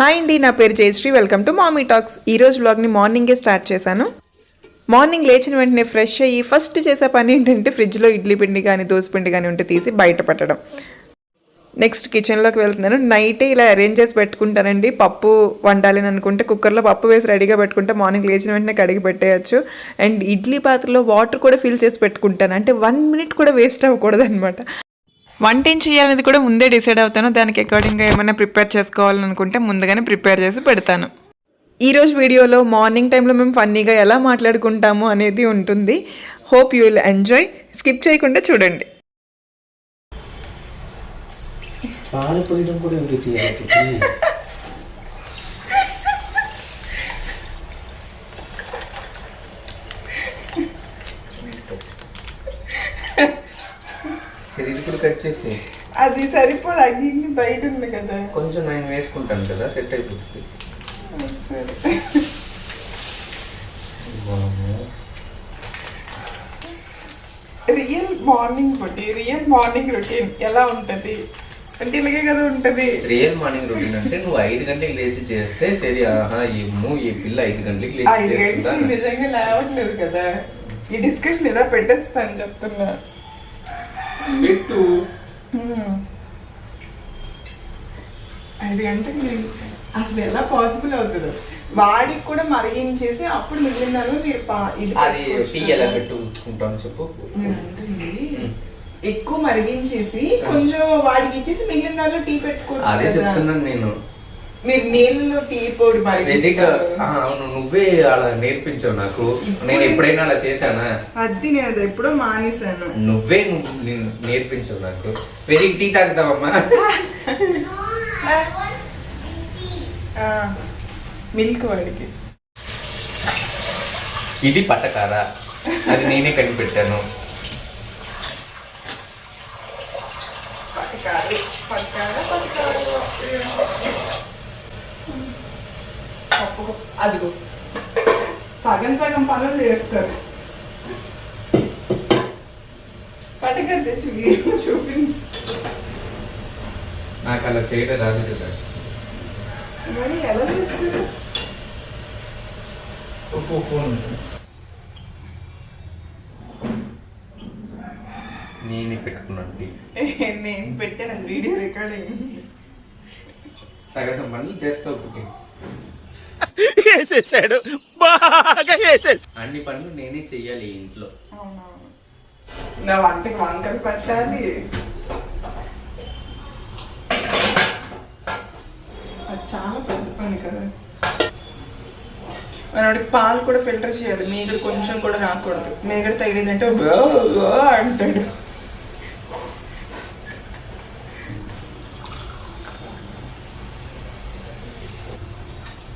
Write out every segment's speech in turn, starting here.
Hi అండి నా పేరు Jayashree. Welcome to mommy talks. ఈరోజు బ్లాగ్ని మార్నింగే స్టార్ట్ చేశాను. మార్నింగ్ లేచిన వెంటనే ఫ్రెష్ అయ్యి ఫస్ట్ చేసే పని ఏంటంటే ఫ్రిడ్జ్లో ఇడ్లీ పిండి కానీ దోశ పిండి కానీ ఉంటే తీసి బయట పెట్టడం నెక్స్ట్ కిచెన్లోకి వెళ్తున్నాను. నైటే ఇలా అరేంజ్ చేసి పెట్టుకుంటానండి. పప్పు వండాలని అనుకుంటే కుక్కర్లో పప్పు వేసి రెడీగా పెట్టుకుంటే మార్నింగ్ లేచిన వెంటనే కడిగి పెట్టేయచ్చు. అండ్ ఇడ్లీ పాత్రలో వాటర్ కూడా ఫిల్ చేసి పెట్టుకుంటాను. అంటే వన్ మినిట్ కూడా వేస్ట్ అవ్వకూడదు అనమాట వంట ఏం చేయాలనేది కూడా ముందే డిసైడ్ అవుతాను. దానికి అకార్డింగ్గా ఏమైనా ప్రిపేర్ చేసుకోవాలనుకుంటే ముందుగానే ప్రిపేర్ చేసి పెడతాను. ఈరోజు వీడియోలో మార్నింగ్ టైంలో మేము ఫన్నీగా ఎలా మాట్లాడుకుంటాము అనేది ఉంటుంది. Hope you will enjoy. Skip చేయకుండా చూడండి. పాలు పోయడం కూడా ఎవరు తీయాలి ఇది ఇప్పుడు కట్ చేసి అది సరిపోదు అగ్ని బయట ఉంది కదా. కొంచెం నేను వేసుకుంటాను కదా సెట్ అయిపోతుంది. వామ్మో. రియల్ మార్నింగ్ ఒకటి రియల్ మార్నింగ్ రొటీన్ ఎలా ఉంటది? అంటే ఇలాగే కదా ఉంటది. రియల్ మార్నింగ్ రొటీన్ అంటే నువ్వు ఐదు గంటలకు లేచి చేస్తే సరే ఆహా ఏమో ఈ పిల్ల ఐదు గంటలకు లేచి నిజంగా లేవట్లేదు కదా. ఈ డిస్కషన్ ఇలా పెట్టేస్తాను చెప్తున్నా. పెట్టు గంటలకు నేను అసలు ఎలా పాసిబుల్ అవుతుందో వాడికి కూడా మరిగించేసి అప్పుడు మిగిలిన దానిలో మీరు ఇది అది టీ. ఎలా చెప్పు. ఎక్కువ మరిగించేసి కొంచెం వాడికి ఇచ్చేసి మిగిలిన దానిలో టీ పెట్టుకోవచ్చు అదే. చెప్తున్నాను నేను మీరు నీళ్ళలో టీ పొడి ఆ, అవును నువ్వే అలా నేర్పించావు నాకు. నేను ఎప్పుడైనా అలా చేశానా? అది నేను అది ఎప్పుడో మానేశాను. నువ్వే నేర్పించావు నాకు. వెదికి టీ తాగుతావమ్మా. మిల్క్ వాడికి. ఇది పట్టకారా అది నేనే కనిపెట్టాను పట్టకార పట్టకారు పప్పు అదిగో. సగం సగం పనులు చేస్తారు పట్టకారు తెచ్చి వీడియో చూపించి. నాకు అలా చేయడం రాదు కదా. మరి ఎలా చేస్తారు ఫోన్ నేనే పెట్టుకున్నాను నేను పెట్టాను వీడియో రికార్డ్ అయ్యింది సగం పనులు చేస్తావు పుట్టి వేసేసాడు బాగా వేసేసాడు అన్ని పనులు నేనే చెయ్యాలి ఇంట్లో. నా వంటకి వంకలు పెట్టాలి. అది చాలా పెద్ద పని కదా. మనవాడికి పాలు కూడా ఫిల్టర్ చేయాలి. మీగడ కొంచెం కూడా రాకూడదు. మీగడ తగిలిందంటే అంటాడు.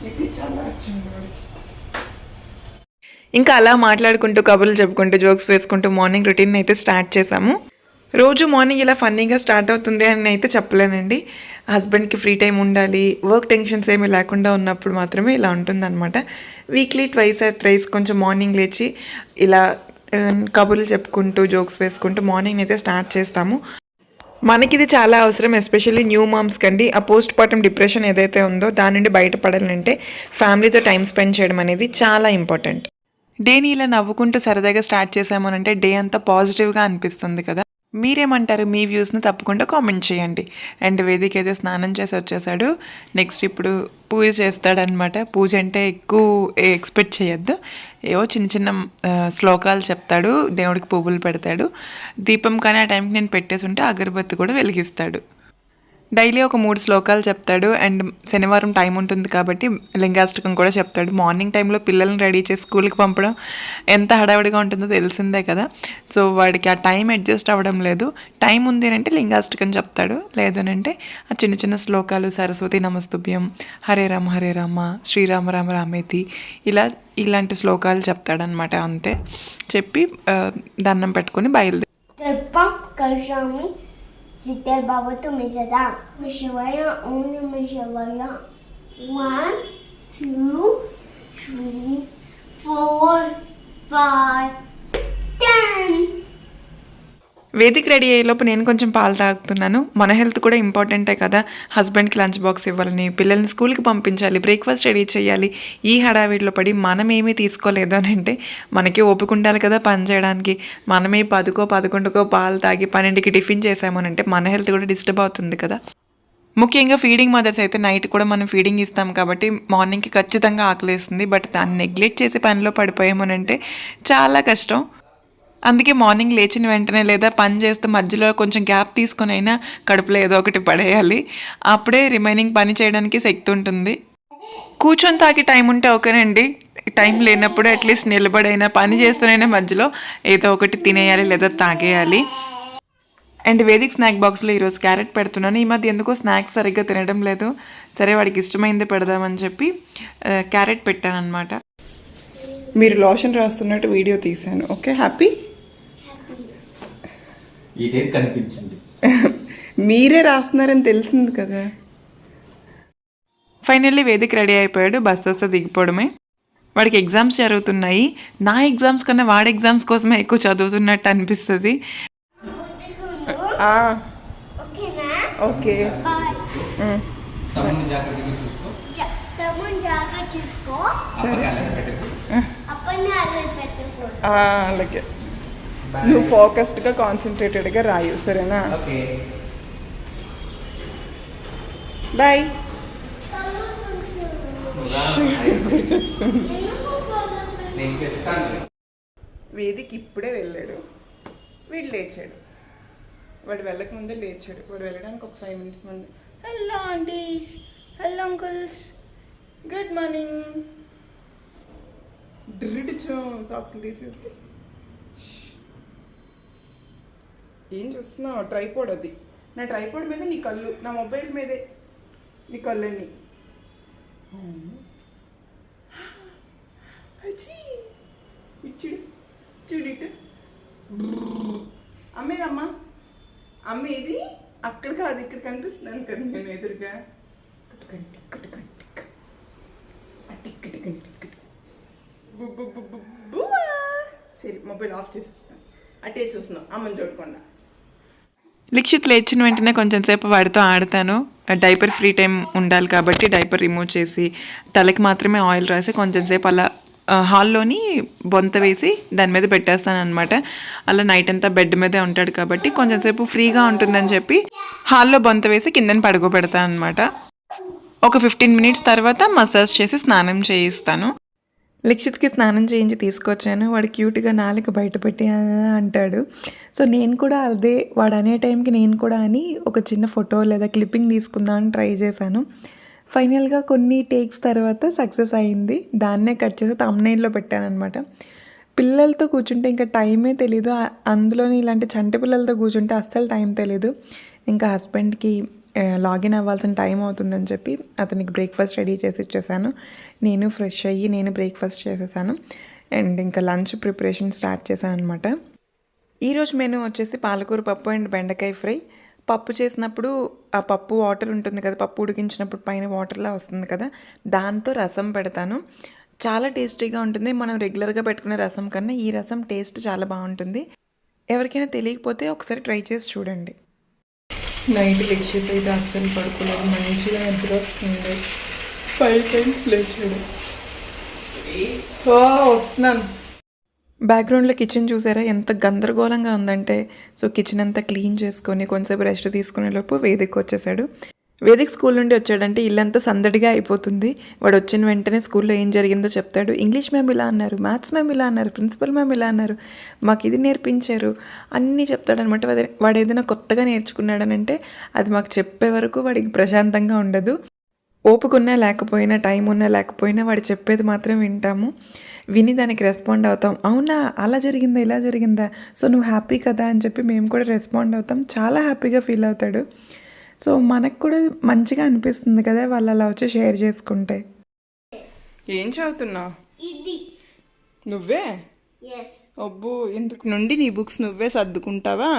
ఇది చాలా ఇంకా అలా మాట్లాడుకుంటూ కబుర్లు చెప్పుకుంటూ జోక్స్ వేసుకుంటూ మార్నింగ్ రొటీన్ అయితే స్టార్ట్ చేసాము రోజు మార్నింగ్ ఇలా ఫన్నీగా స్టార్ట్ అవుతుంది అని అయితే చెప్పలేనండి. హస్బెండ్కి ఫ్రీ టైం ఉండాలి వర్క్ టెన్షన్స్ ఏమీ లేకుండా ఉన్నప్పుడు మాత్రమే ఇలా ఉంటుందన్నమాట. వీక్లీ ట్వైస్ ఆర్ త్రైస్ కొంచెం మార్నింగ్ లేచి ఇలా uh, కబుర్లు చెప్పుకుంటూ జోక్స్ వేసుకుంటూ మార్నింగ్ అయితే స్టార్ట్ చేస్తాము. మనకి ఇది చాలా అవసరం ఎస్పెషల్లీ న్యూ మామ్స్ కండి. ఆ పోస్ట్ పార్టమ్ డిప్రెషన్ ఏదైతే ఉందో దాని నుండి బయటపడాలంటే ఫ్యామిలీతో టైం స్పెండ్ చేయడం అనేది చాలా ఇంపార్టెంట్. డేని ఇలా నవ్వుకుంటూ సరదాగా స్టార్ట్ చేసామనంటే డే అంతా పాజిటివ్గా అనిపిస్తుంది కదా. మీరేమంటారు? మీ వ్యూస్ని తప్పకుండా కామెంట్ చేయండి. అండ్ వేదిక అయితే స్నానం చేసి వచ్చేసాడు. నెక్స్ట్ ఇప్పుడు పూజ చేస్తాడనమాట పూజ అంటే ఎక్కువ ఎక్స్పెక్ట్ చేయొద్దు. ఏవో చిన్న చిన్న శ్లోకాలు చెప్తాడు. దేవుడికి పువ్వులు పెడతాడు. దీపం కానీ ఆ టైంకి నేను పెట్టేసి ఉంటే అగరబత్తి కూడా వెలిగిస్తాడు. డైలీ ఒక మూడు శ్లోకాలు చెప్తాడు అండ్ శనివారం టైం ఉంటుంది కాబట్టి లింగాష్టకం కూడా చెప్తాడు. మార్నింగ్ టైంలో పిల్లల్ని రెడీ చేసి స్కూల్కి పంపడం ఎంత హడావిడిగా ఉంటుందో తెలిసిందే కదా. సో వాడికి ఆ టైం అడ్జస్ట్ అవ్వడం లేదు. టైం ఉంది అంటే లింగాష్టకం చెప్తాడు. లేదు అంటే ఆ చిన్న చిన్న శ్లోకాలు సరస్వతి నమస్తుభ్యం హరే రామ హరే రామ శ్రీరామ రామ రామేతి ఇలా ఇలాంటి శ్లోకాలు చెప్తాడనమాట అంతే. చెప్పి దండం పెట్టుకొని బయలుదేరి Seterusnya, kita akan mengira. Mula-mula yang, one, mula-mula one, two. Vedik ready అయ్యేలోపు నేను కొంచెం పాలు తాగుతున్నాను. మన హెల్త్ కూడా ఇంపార్టెంటే కదా. హస్బెండ్కి లంచ్ బాక్స్ ఇవ్వాలని పిల్లల్ని స్కూల్కి పంపించాలి బ్రేక్ఫాస్ట్ రెడీ చేయాలి. ఈ హడావిడిలో పడి మనం ఏమీ తీసుకోలేదు అని అంటే మనకి ఓపిక ఉండాలి కదా పని చేయడానికి. మనమే పదుకో పదకొండుకో పాలు తాగి పన్నెండుకి టిఫిన్ చేసామనంటే మన హెల్త్ కూడా డిస్టర్బ్ అవుతుంది కదా. ముఖ్యంగా ఫీడింగ్ మదర్స్ అయితే నైట్ కూడా మనం ఫీడింగ్ ఇస్తాం కాబట్టి మార్నింగ్కి ఖచ్చితంగా ఆకలేస్తుంది. బట్ దాన్ని నెగ్లెక్ట్ చేసే పనిలో పడిపోయామనంటే చాలా కష్టం. అందుకే మార్నింగ్ లేచిన వెంటనే లేదా పని చేస్తే మధ్యలో కొంచెం గ్యాప్ తీసుకొని అయినా కడుపులో ఏదో ఒకటి పడేయాలి. అప్పుడే రిమైనింగ్ పని చేయడానికి శక్తి ఉంటుంది. కూర్చొని తాకి టైం ఉంటే ఓకేనండి. టైం లేనప్పుడు అట్లీస్ట్ నిలబడైనా పని చేస్తూనైనా మధ్యలో ఏదో ఒకటి తినేయాలి లేదా తాగేయాలి. అండ్ వేదిక్ స్నాక్ బాక్స్లో ఈరోజు క్యారెట్ పెడుతున్నాను. ఈ మధ్య ఎందుకో స్నాక్స్ సరిగ్గా తినడం లేదు. సరే వాడికి ఇష్టమైంది పెడదామని చెప్పి క్యారెట్ పెట్టాను అనమాట మీరు లోషన్ రాస్తున్నట్టు వీడియో తీశాను. Okay happy? ఇదే కనిపించింది. మీరే రాస్తున్నారని తెలిసింది కదా. ఫైనల్లీ వేదిక్ రెడీ అయిపోయాడు బస్ వస్తే దిగిపోవడమే. వాడికి ఎగ్జామ్స్ జరుగుతున్నాయి. నా ఎగ్జామ్స్ కన్నా వాడి ఎగ్జామ్స్ కోసమే ఎక్కువ చదువుతున్నట్టు అనిపిస్తుంది. ఓకే. అలాగే. నువ్వు ఫోకస్డ్గా కాన్సన్ట్రేటెడ్గా రాయు సరేనా? బాయ్. గుర్తొస్తుంది వేదికి ఇప్పుడే వెళ్ళాడు. వీడు లేచాడు. వాడు వెళ్ళక ముందే లేచాడు. వాడు వెళ్ళడానికి ఒక ఫైవ్ మినిట్స్ ముందు hello aunties hello uncles good morning డ్రిడ్చు సాక్స్లు తీసేస్తే ఏం చూస్తున్నావు ట్రైపోడ్ అది. నా ట్రైపోడ్ మీద నీ కళ్ళు నా మొబైల్ మీదే నీ కళ్ళన్నీ. ఇచ్చుడు చూడిటు అమ్మేదమ్మా? అమ్మ ఇది అక్కడ కాదు ఇక్కడ కనిపిస్తున్నాను కదా నేను ఎదురుగా. సరే మొబైల్ ఆఫ్ చేసేస్తాను అటే చూస్తున్నాం అమ్మని చూడకుండా. లిక్షిత్ లేచిన వెంటనే కొంచెం సేపు వాడితో ఆడతాను. డైపర్ ఫ్రీ టైం ఉండాలి కాబట్టి డైపర్ రిమూవ్ చేసి తలకి మాత్రమే ఆయిల్ రాసి కొంచెం సేపు అలా హాల్లోని బొంత వేసి దాని మీద పెట్టేస్తాను అనమాట అలా నైట్ అంతా బెడ్ మీదే ఉంటాడు కాబట్టి కొంచెం సేపు ఫ్రీగా ఉంటుందని చెప్పి హాల్లో బొంత వేసి కిందని పడుకోబెడతాను అనమాట ఒక ఫిఫ్టీన్ మినిట్స్ తర్వాత మసాజ్ చేసి స్నానం చేయిస్తాను. లిక్షిత్కి స్నానం చేయించి తీసుకొచ్చాను. వాడు క్యూట్గా నాలుక బయట పెట్టి అంటాడు. సో నేను కూడా అదే వాడు అనే టైంకి నేను కూడా అని ఒక చిన్న ఫోటో లేదా క్లిప్పింగ్ తీసుకుందామని ట్రై చేశాను. ఫైనల్గా కొన్ని టేక్స్ తర్వాత సక్సెస్ అయింది. దాన్నే కట్ చేసి తమ్నైల్లో పెట్టానమాట పిల్లలతో కూర్చుంటే ఇంకా టైమే తెలీదు. అందులోని ఇలాంటి చంటి పిల్లలతో కూర్చుంటే అస్సలు టైం తెలీదు. ఇంకా హస్బెండ్కి లాగిన్ అవ్వాల్సిన టైం అవుతుందని చెప్పి అతనికి బ్రేక్ఫాస్ట్ రెడీ చేసి ఇచ్చేసాను. నేను ఫ్రెష్ అయ్యి నేను బ్రేక్ఫాస్ట్ చేసేసాను. అండ్ ఇంకా లంచ్ ప్రిపరేషన్ స్టార్ట్ చేశాను అనమాట ఈరోజు మెనూ వచ్చేసి పాలకూర పప్పు అండ్ బెండకాయ ఫ్రై. పప్పు చేసినప్పుడు ఆ పప్పు వాటర్ ఉంటుంది కదా పప్పు ఉడికించినప్పుడు పైన వాటర్లా వస్తుంది కదా దాంతో రసం పెడతాను. చాలా టేస్టీగా ఉంటుంది. మనం రెగ్యులర్గా పెట్టుకునే రసం కన్నా ఈ రసం టేస్ట్ చాలా బాగుంటుంది. ఎవరికైనా తెలియకపోతే ఒకసారి ట్రై చేసి చూడండి. నైట్ లెక్చర్ అయితే అస్సలు పడుకోలేదు. మంచిగా నిద్ర వస్తుంది. ఫైవ్ టైమ్స్ లేచాడు. వస్తున్నాను. బ్యాక్గ్రౌండ్లో కిచెన్ చూసారా? ఎంత గందరగోళంగా ఉందంటే సో కిచెన్ అంతా క్లీన్ చేసుకొని కొంచెంసేపు రెస్ట్ తీసుకునే లోపు వచ్చేసాడు. వేదిక్ స్కూల్ నుండి వచ్చాడంటే ఇల్లంతా సందడిగా అయిపోతుంది. వాడు వచ్చిన వెంటనే స్కూల్లో ఏం జరిగిందో చెప్తాడు. ఇంగ్లీష్ మ్యామ్ ఇలా అన్నారు మ్యాథ్స్ మ్యామ్ ఇలా అన్నారు ప్రిన్సిపల్ మ్యామ్ ఇలా అన్నారు మాకు ఇది నేర్పించారు అన్నీ చెప్తాడనమాట. వాడు- వాడు ఏదైనా కొత్తగా నేర్చుకున్నాడనంటే అది మాకు చెప్పే వరకు వాడికి ప్రశాంతంగా ఉండదు. ఓపుకున్నా లేకపోయినా టైం ఉన్నా లేకపోయినా వాడు చెప్పేది మాత్రం వింటాము. విని దానికి రెస్పాండ్ అవుతాం. అవునా అలా జరిగిందా ఇలా జరిగిందా? సో నువ్వు హ్యాపీ కదా అని చెప్పి మేము కూడా రెస్పాండ్ అవుతాం. చాలా హ్యాపీగా ఫీల్ అవుతాడు. సో మనకు కూడా మంచిగా అనిపిస్తుంది కదా వాళ్ళు అలా వచ్చి షేర్ చేసుకుంటే. ఏం చదువుతున్నావు ఇది. నువ్వే? అబ్బో ఎందుకు నుండి నీ బుక్స్ నువ్వే సర్దుకుంటావా?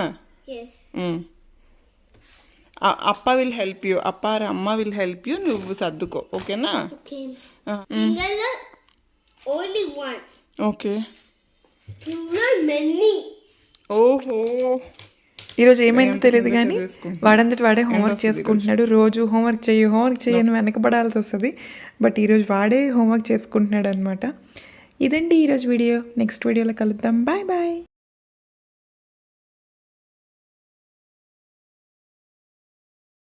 అప్ప విల్ హెల్ప్ యూ అప్ప ఆర్ అమ్మ విల్ హెల్ప్ యూ నువ్వు సర్దుకో ఓకేనా? ఓకే. ఆ, single only one okay. Plural many ఓహో. ఈరోజు ఏమైందో తెలియదు కానీ వాడంతటి వాడే హోంవర్క్ చేసుకుంటున్నాడు. రోజు హోంవర్క్ చెయ్యి హోంవర్క్ చెయ్యని వెనకబడాల్సి వస్తుంది. బట్ ఈరోజు వాడే హోంవర్క్ చేసుకుంటున్నాడు అనమాట ఇదండి ఈరోజు వీడియో. నెక్స్ట్ వీడియోలో కలుద్దాం. Bye bye.